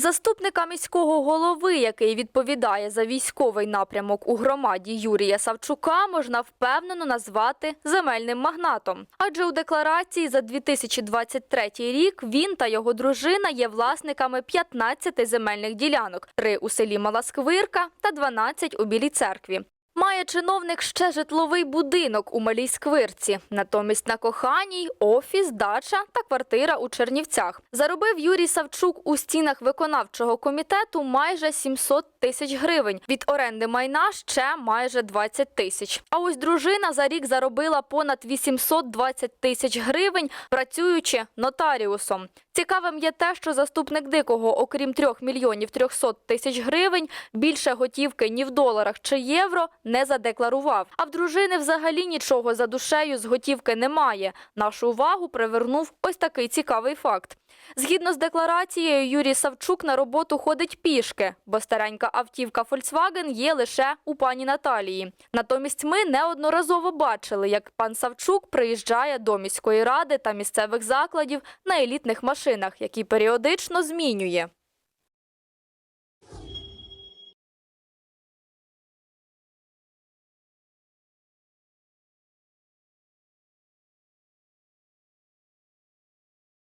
Заступника міського голови, який відповідає за військовий напрямок у громаді Юрія Савчука, можна впевнено назвати земельним магнатом. Адже у декларації за 2023 рік він та його дружина є власниками 15 земельних ділянок: три у селі Маласквирка та 12 у Білій церкві. Має чиновник ще житловий будинок у Малій Сквирці. Натомість на коханій офіс, дача та квартира у Чернівцях. Заробив Юрій Савчук у стінах виконавчого комітету майже 700 тисяч гривень. Від оренди майна ще майже 20 тисяч. А ось дружина за рік заробила понад 820 тисяч гривень, працюючи нотаріусом. Цікавим є те, що заступник дикого, окрім 3 мільйонів 300 тисяч гривень, більше готівки ні в доларах чи євро не задекларував. А в дружини взагалі нічого за душею з готівки немає. Нашу увагу привернув ось такий цікавий факт. Згідно з декларацією, Юрій Савчук на роботу ходить пішки, бо старенька автівка Volkswagen є лише у пані Наталії. Натомість ми неодноразово бачили, як пан Савчук приїжджає до міської ради та місцевих закладів на елітних машинах, які періодично змінює.